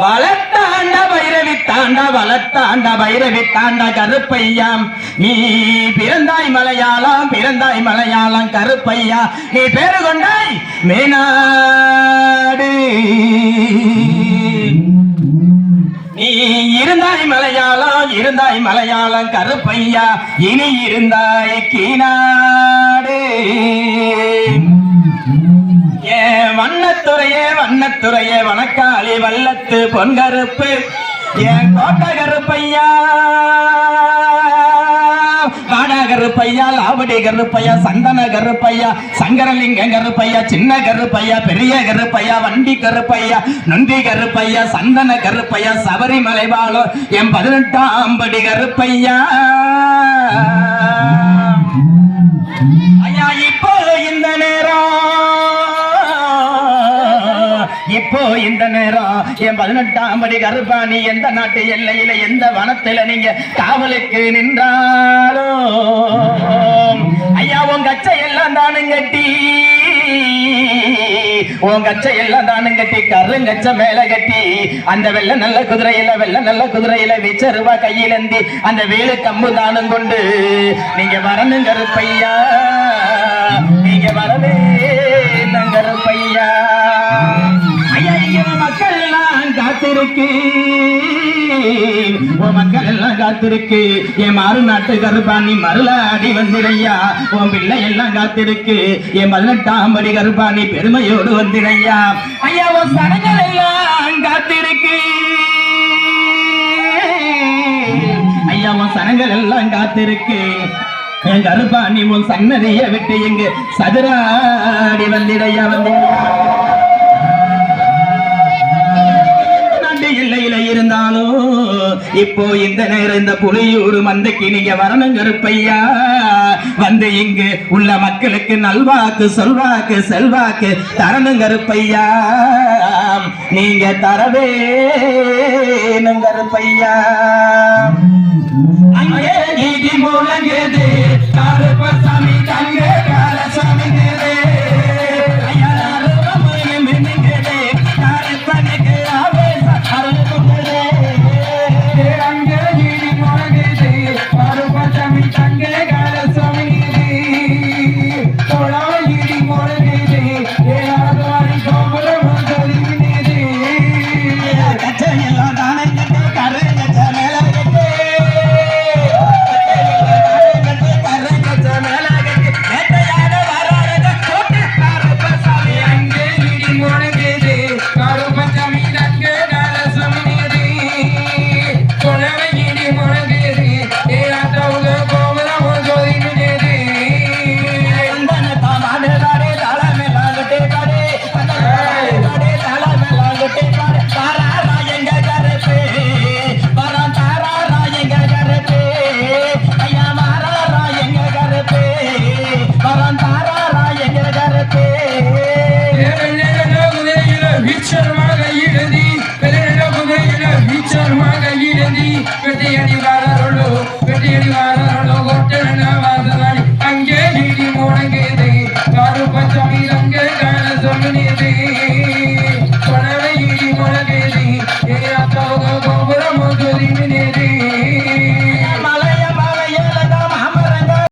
வளத்தாண்ட பைரவி தாண்ட வளத்தாண்ட பைரவி தாண்ட கருப்பையாம். நீ பிறந்தாய் மலையாளம் பிறந்தாய் மலையாளம் கருப்பையா. நீ பேரு கொண்டாய் மேனாடு. நீ இருந்தாய் மலையாளம் இருந்தாய் மலையாளம் கருப்பையா. இனி இருந்தாய் கீனாடு ஏ வண்ணத்துறையே வண்ணத்துறையே வணக்காளி வல்லத்து பொன்கருப்பு ஏன் கோட்டை கருப்பையா கருப்பையா லாவடி கருப்பையா சந்தன கருப்பையா சங்கரலிங்க கருப்பையா சின்ன கருப்பையா பெரிய கருப்பையா வண்டி கருப்பையா நொண்டி கருப்பையா சந்தன கருப்பையா சபரிமலை வாழும் என் பதினெட்டாம் படி கருப்பையா. இப்போ இந்த நேரம் என் பதினெட்டாம் படி கருப்பாணி எந்த நாட்டு எல்லையில எந்த வனத்துல நீங்க காவலுக்கு நின்றாலும் ஐயா உன் கச்சை எல்லாம் தானும் கட்டி உன் கச்சை எல்லாம் தானும் கட்டி கருங்கச்ச மேல கட்டி அந்த வெள்ள நல்ல குதிரையில வெள்ள நல்ல குதிரையில விச்சருவா கையிலந்தி அந்த வேலு கம்பு தானும் கொண்டு நீங்க வரணும் கருப்பையா நீங்க வரவே காத்திருக்கு. மக்கள் எல்லாம் காத்திருக்கு. என் மாறு நாட்டு கருப்பாணி மருளாடி வந்திடையா. உன் பிள்ளை எல்லாம் காத்திருக்கு. என் பதினெட்டாம் படி கருப்பாணி பெருமையோடு வந்திடையா. ஐயா உன் சனங்கள் எல்லாம் காத்திருக்கு. ஐயா உன் சனங்கள் எல்லாம் காத்திருக்கு. என் கருப்பாணி உன் சன்னதியை விட்டு இங்கு சதுராடி இப்போ இந்த நேரம் இந்த புலியூர் மந்தைக்கு நீங்க வரணும் கருப்பையா வந்து இங்கு உள்ள மக்களுக்கு நல்வாக்கு சொல்வாக்கு செல்வாக்கு தரணும் கருப்பையா நீங்க தரவே கருப்பையா அங்கே நீதி முழங்குது Yeah.